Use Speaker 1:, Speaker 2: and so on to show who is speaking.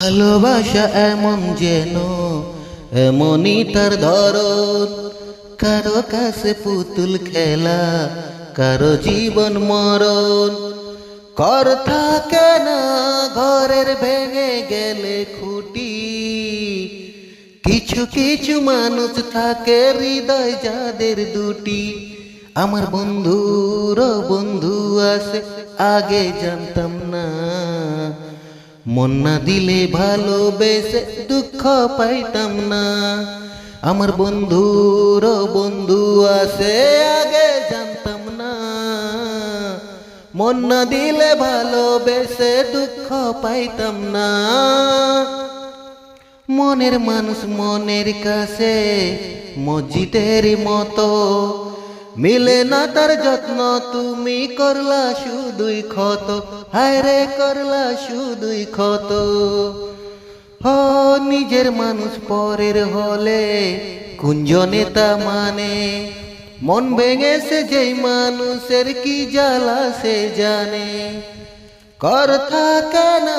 Speaker 1: ভালোবাসা এমন যেন, এমনই তার ধরন। কারও কাছে পুতুল খেলা, কারও জীবন মরণ। কর থাকে না, ঘরের ভেঙে গেলে খুঁটি। কিছু কিছু মানুষ থাকে হৃদয় যাদের দুটি। আমার বন্ধুর বন্ধু আছে, আগে জানতাম না। মন না দিলে ভালোবেসে দুঃখ পাইতাম না। আমার বন্ধুর বন্ধু আছে, আগে জানতাম না। মন না দিলে ভালোবেসে দুঃখ পাইতাম না। মনের মানুষ মনের কাছে, মসজিদের মতো মিলে না তার যত্ন, তুমি করলা শুধুই ক্ষত। হায় রে, করলা শুধুই ক্ষত। হ নিজের মানুষ পরের হলে কুঞ্জনে তা মানে মন ভেঙেছে যেই মানুষের কি জ্বালা সে জানে। কর থাকে না